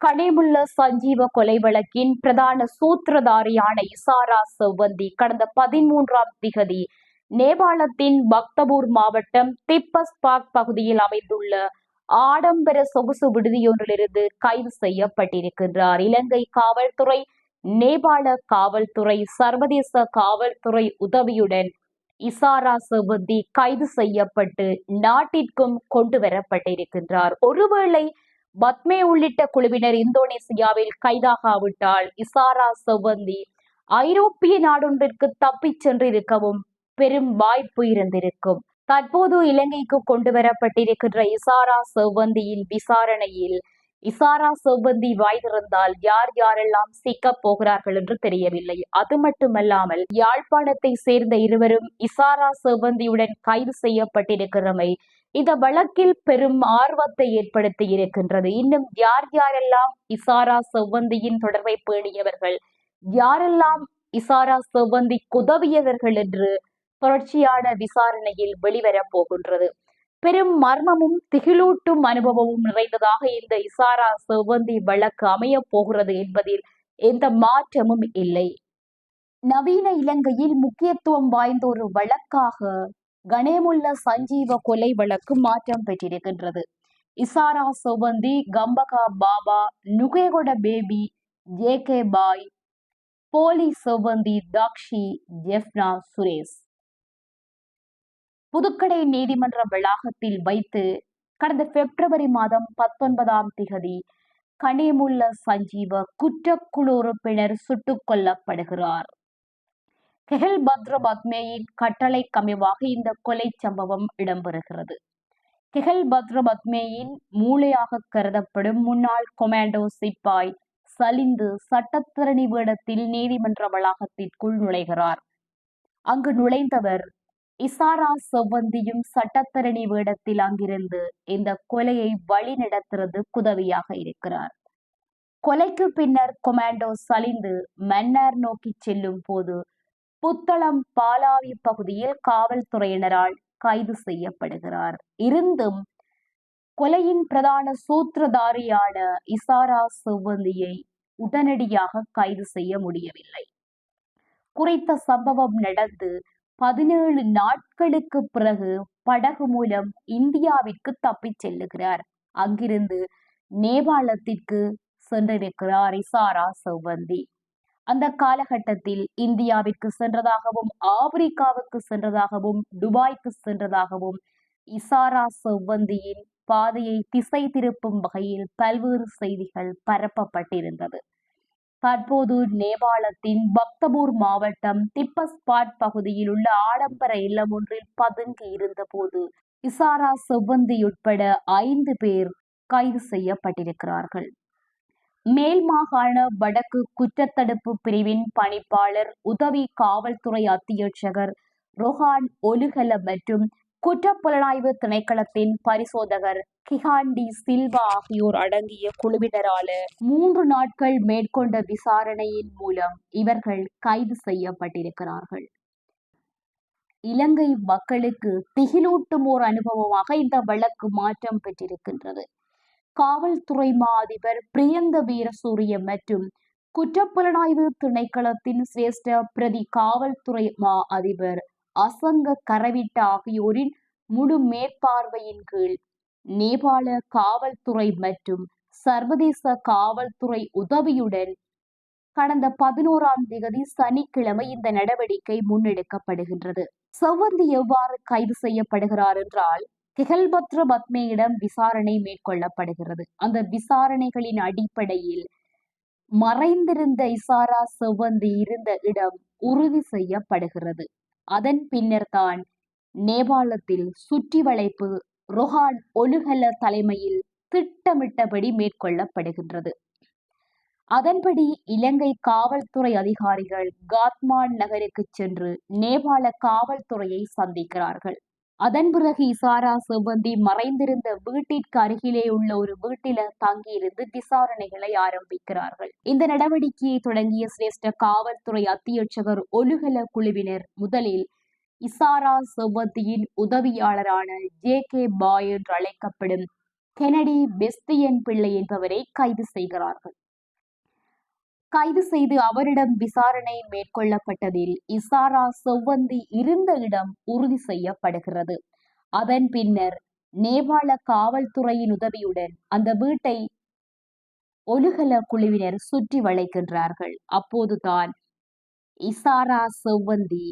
கனிமுள்ள சஞ்சீவ கொலை வழக்கின் பிரதான சூத்திரதாரியான இசாரா செவ்வந்தி கடந்த பதிமூன்றாம் திகதி நேபாளத்தின் பக்தபூர் மாவட்டம் திப்பஸ் பாக் பகுதியில் அமைந்துள்ள ஆடம்பர சொகுசு விடுதியொன்றிலிருந்து கைது செய்யப்பட்டிருக்கின்றார். இலங்கை காவல்துறை நேபாள காவல்துறை சர்வதேச காவல்துறை உதவியுடன் இசாரா செவ்வந்தி கைது செய்யப்பட்டு நாட்டிற்கும் கொண்டு வரப்பட்டிருக்கின்றார். ஒருவேளை பத்மே உள்ளிட்ட குழுவினர் இந்தோனேசியாவில் கைதாகாவிட்டால் இசாரா செவ்வந்தி ஐரோப்பிய நாடொன்றிற்கு தப்பிச் சென்றிருக்கவும் பெரும் வாய்ப்பு இருந்திருக்கும். தற்போது இலங்கைக்கு கொண்டு வரப்பட்டிருக்கின்ற இசாரா செவ்வந்தியின் விசாரணையில் இசாரா செவ்வந்தி வாய்ந்திருந்தால் யார் யாரெல்லாம் சிக்கப் போகிறார்கள் என்று தெரியவில்லை. அது மட்டுமல்லாமல் யாழ்ப்பாணத்தை சேர்ந்த இருவரும் இசாரா செவ்வந்தியுடன் கைது செய்யப்பட்டிருக்கிறமை இந்த வழக்கில் பெரும் ஆர்வத்தை ஏற்படுத்தி இருக்கின்றது. இன்னும் யார் யாரெல்லாம் இசாரா செவ்வந்தியின் தொடர்பை பேணியவர்கள் யாரெல்லாம் இசாரா செவ்வந்தி குதவியவர்கள் என்று தொடர்ச்சியான விசாரணையில் வெளிவரப் போகின்றது. பெரும் மர்மமும் திகிலூட்டும் அனுபவமும் நிறைந்ததாக இந்த இசாரா செவ்வந்தி வழக்கு அமையப் போகிறது என்பதில் எந்த மாற்றமும் இல்லை. நவீன இலங்கையில் முக்கியத்துவம் வாய்ந்த ஒரு வழக்காக கணேமுல்ல சஞ்சீவ கொலை வழக்கு மாற்றம் பெற்றிருக்கின்றது. Ishara Sewwandi Gampaha Baba Nugegoda baby J K Bhai போலி செவ்வந்தி தாக்ஷி ஜெஃப்னா சுரேஷ். புதுக்கடை நீதிமன்ற வளாகத்தில் வைத்து கடந்த பிப்ரவரி மாதம் பத்தொன்பதாம் திகதி கனிமுல்ல சஞ்சீவ குற்றக்குழு உறுப்பினர் சுட்டுக் கொல்லப்படுகிறார். கெஹல் பத்ர பத்மேயின் கட்டளை கமிவாக இந்த கொலை சம்பவம் இடம்பெறுகிறது. கெஹல் பத்ர பத்மேயின் மூளையாக கருதப்படும் முன்னாள் கொமாண்டோ சிப்பாய் சலிந்து சட்டத்திரணி வேடத்தில் நீதிமன்ற வளாகத்திற்குள் நுழைகிறார். அங்கு நுழைந்தவர் இசாரா செவ்வந்தியும் சட்டத்தரணி வேடத்தில் அங்கிருந்து இந்த கொலையை வழி நடத்துறது குதவியாக இருக்கிறார். கொலைக்கு பின்னர் கொமாண்டோ சலிந்து மன்னார் நோக்கி செல்லும் போது புத்தளம் பாலாவி பகுதியில் காவல்துறையினரால் கைது செய்யப்படுகிறார். இருந்தும் கொலையின் பிரதான சூத்திரதாரியான இசாரா செவ்வந்தியை உடனடியாக கைது செய்ய முடியவில்லை. குறித்த சம்பவம் நடந்து பதினேழு நாட்களுக்கு பிறகு படகு மூலம் இந்தியாவிற்கு தப்பிச் செல்லுகிறார். அங்கிருந்து நேபாளத்திற்கு சென்றிருக்கிறார் இசாரா செவ்வந்தி. அந்த காலகட்டத்தில் இந்தியாவிற்கு சென்றதாகவும் ஆப்பிரிக்காவுக்கு சென்றதாகவும் துபாய்க்கு சென்றதாகவும் இசாரா செவ்வந்தியின் பாதையை திசை திருப்பும் வகையில் பல்வேறு செய்திகள் பரப்பப்பட்டிருந்தது. தற்போது நேபாளத்தின் பக்தபூர் மாவட்டம் திப்பஸ்பாட் பகுதியில் உள்ள ஆடம்பர இல்லம் ஒன்றில் பதுங்கி இருந்தபோது இசாரா செவ்வந்தி உட்பட ஐந்து பேர் கைது செய்யப்பட்டிருக்கிறார்கள். மேல் மாகாண வடக்கு குற்றத்தடுப்பு பிரிவின் பணிப்பாளர் உதவி காவல்துறை அத்தியட்சகர் ரொஹான் ஒலுகல மற்றும் குற்றப்புலனாய்வு திணைக்களத்தின் பரிசோதகர் கிஹாண்டி சில்வா ஆகியோர் அடங்கிய குழுவினரால மூன்று நாட்கள் மேற்கொண்ட விசாரணையின் மூலம் இவர்கள் கைது செய்யப்பட்டிருக்கிறார்கள். இலங்கை மக்களுக்கு திகிலூட்டும் ஓர் அனுபவமாக இந்த வழக்கு மாற்றம் பெற்றிருக்கின்றது. காவல்துறை மா அதிபர் பிரியந்த வீரசூரிய மற்றும் குற்றப்புலனாய்வு திணைக்களத்தின் சிரேஷ்ட பிரதி காவல்துறை மா அதிபர் அசங்க கரவிட்ட ஆகியோரின் முழு மேற்பார்வையின் கீழ் நேபாள காவல்துறை மற்றும் சர்வதேச காவல்துறை உதவியுடன் கடந்த பதினோராம் தேதி சனிக்கிழமை இந்த நடவடிக்கை முன்னெடுக்கப்படுகின்றது. செவ்வந்தி எவ்வாறு கைது செய்யப்படுகிறார் என்றால் கிகல்பத்ர பத்மேயிடம் விசாரணை மேற்கொள்ளப்படுகிறது. அந்த விசாரணைகளின் அடிப்படையில் மறைந்திருந்த இசாரா செவ்வந்தி இருந்த இடம் உறுதி செய்யப்படுகிறது. அதன் பின்னர் தான் நேபாளத்தில் சுற்றி வளைப்பு ரொஹான் ஒலுகல தலைமையில் திட்டமிட்டபடி மேற்கொள்ளப்படுகின்றது. அதன்படி இலங்கை காவல்துறை அதிகாரிகள் காத்மான் நகருக்கு சென்று நேபாள காவல்துறையை சந்திக்கிறார்கள். அதன் பிறகு இசாரா செவ்வந்தி மறைந்திருந்த வீட்டிற்கு அருகிலே உள்ள ஒரு வீட்டில தங்கியிருந்து விசாரணைகளை ஆரம்பிக்கிறார்கள். இந்த நடவடிக்கையை தொடங்கிய சிரேஷ்ட காவல்துறை அத்தியட்சகர் ஒலுகல குழுவினர் முதலில் இசாரா செவ்வந்தியின் உதவியாளரான ஜே கே பாய் என்று அழைக்கப்படும் கெனடி பெஸ்தியன் பிள்ளை என்பவரை கைது செய்கிறார்கள். கைது செய்து அவரிடம் விசாரணை மேற்கொள்ளப்பட்டதில் இசாரா செவ்வந்தி இருந்த இடம் உறுதி செய்யப்படுகிறது. அதன் பின்னர் நேபாள காவல்துறையின் உதவியுடன் அந்த வீட்டை ஒலுகல குழுவினர் சுற்றி வளைக்கின்றார்கள். அப்போதுதான் இசாரா செவ்வந்தி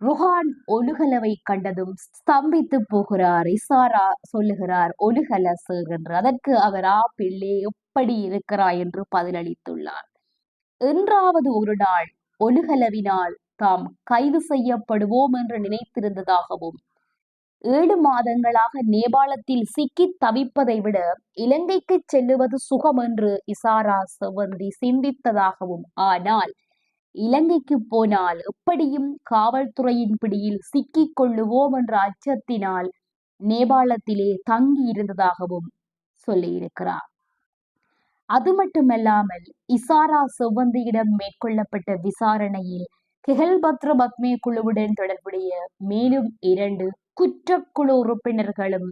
ருஹான் ஒழுகலவை கண்டதும் ஸ்தம்பித்து போகிறார் இசாரா சொல்லுகிறார் ஒழுகல சார் என்று. அதற்கு அவர் ஆ பிள்ளை எப்படி இருக்கிறாய்? என்று பதிலளித்துள்ளார். என்றாவது ஒரு நாள் ஒழுகலவினால் தாம் கைது செய்யப்படுவோம் என்று நினைத்திருந்ததாகவும் ஏழு மாதங்களாக நேபாளத்தில் சிக்கி தவிப்பதை விட இலங்கைக்கு செல்லுவது சுகம் என்று இசாரா செவந்தி சிந்தித்ததாகவும் ஆனால் இலங்கைக்கு போனால் எப்படியும் காவல்துறையின் பிடியில் சிக்கிக் கொள்ளுவோம் என்ற அச்சத்தினால் நேபாளத்திலே தங்கி இருந்ததாகவும் சொல்லியிருக்கிறார் அது மட்டுமல்லாமல் இசாரா செவ்வந்தியிடம் மேற்கொள்ளப்பட்ட விசாரணையில் கெஹல்பத்ர பத்மே குழுவுடன் தொடர்புடைய மேலும் இரண்டு குற்றக்குழு உறுப்பினர்களும்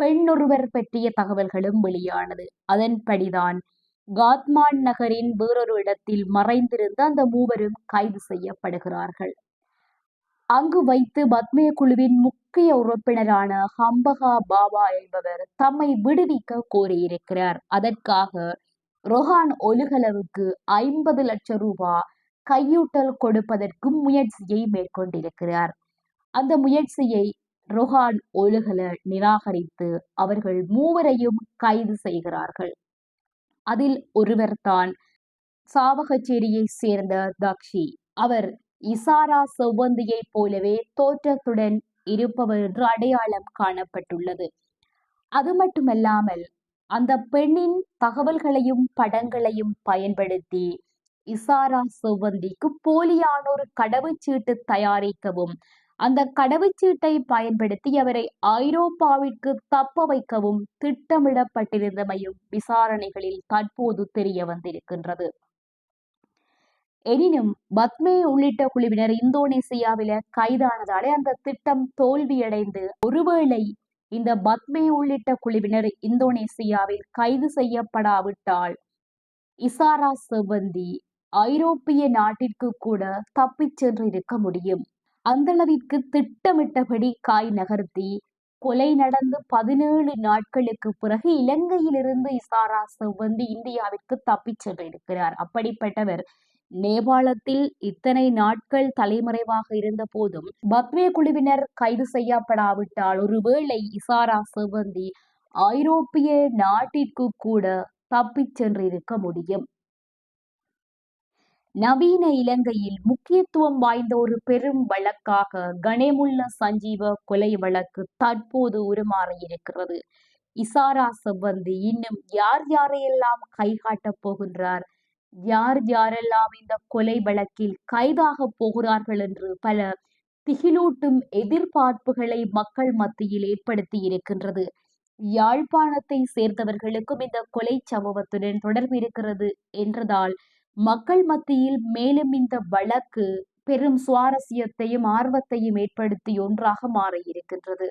பெண்ணொருவர் பற்றிய தகவல்களும் வெளியானது. அதன்படிதான் காத்மான் நகரின் வேறொரு இடத்தில் மறைந்திருந்த அந்த மூவரும் கைது செய்யப்படுகிறார்கள். அங்கு வைத்து பத்மய குழுவின் முக்கிய உறுப்பினரான ஹம்பகா பாபா என்பவர் தம்மை விடுவிக்க கோரியிருக்கிறார். அதற்காக ரொஹான் ஒலுகலவுக்கு ஐம்பது லட்சம் ரூபாய் கையூட்டல் கொடுப்பதற்கும் முயற்சியை மேற்கொண்டிருக்கிறார். அந்த முயற்சியை ரொஹான் ஒழுகல நிராகரித்து அவர்கள் மூவரையும் கைது செய்கிறார்கள். அதில் ஒருவர்தான் சாவகச்சேரியை சேர்ந்த தக்ஷி. அவர் இசாரா செவ்வந்தியைப் போலவே தோற்றத்துடன் இருப்பவர் என்று அடையாளம் காணப்பட்டுள்ளது. அது மட்டுமல்லாமல் அந்த பெண்ணின் தகவல்களையும் படங்களையும் பயன்படுத்தி இசாரா செவ்வந்திக்கு போலியான ஒரு கடவுச்சீட்டு தயாரிக்கவும் அந்த கடவுச்சீட்டை பயன்படுத்தி அவரை ஐரோப்பாவிற்கு தப்ப வைக்கவும் திட்டமிடப்பட்டிருந்தமையும் விசாரணைகளில் தற்போது தெரிய வந்திருக்கின்றது. எனினும் பத்மே உள்ளிட்ட குழுவினர் இந்தோனேசியாவில கைதானதாலே அந்த திட்டம் தோல்வியடைந்து ஒருவேளை இந்த பத்மே உள்ளிட்ட குழுவினர் இந்தோனேசியாவில் கைது செய்யப்படாவிட்டால் இசாரா செவ்வந்தி ஐரோப்பிய நாட்டிற்கு கூட தப்பிச் சென்று இருக்க முடியும். அந்தளவிற்கு திட்டமிட்டபடி காய் நகர்த்தி கொலை நடந்து பதினேழு நாட்களுக்கு பிறகு இலங்கையிலிருந்து இசாரா செவ்வந்தி இந்தியாவிற்கு தப்பிச் சென்றிருக்கிறார். அப்படிப்பட்டவர் நேபாளத்தில் இத்தனை நாட்கள் தலைமறைவாக இருந்த போதும் பத்மே குழுவினர் கைது செய்யப்படாவிட்டால் ஒருவேளை இசாரா செவ்வந்தி ஐரோப்பிய நாட்டிற்கு கூட தப்பிச் சென்றிருக்க முடியும். நவீன இலங்கையில் முக்கியத்துவம் வாய்ந்த ஒரு பெரும் வழக்காக கணேமுள்ள சஞ்சீவ கொலை வழக்கு தற்போது உருமாறியிருக்கிறது இசாரா செவ்வந்தி இன்னும் யார் யாரையெல்லாம் கைகாட்டப் போகின்றார்? யார் யாரெல்லாம் இந்த கொலை வழக்கில் கைதாக போகிறார்கள் என்று பல திகிலூட்டும் எதிர்பார்ப்புகளை மக்கள் மத்தியில் ஏற்படுத்தி இருக்கின்றது. யாழ்ப்பாணத்தை சேர்ந்தவர்களுக்கும் இந்த கொலை சம்பவத்துடன் தொடர்பு இருக்கிறது என்றதால் மக்கள் மத்தியில் மேலும் இந்த வழக்கு பெரும் சுவாரஸ்யத்தையும் ஆர்வத்தையும் ஏற்படுத்தி ஒன்றாக மாறியிருக்கின்றது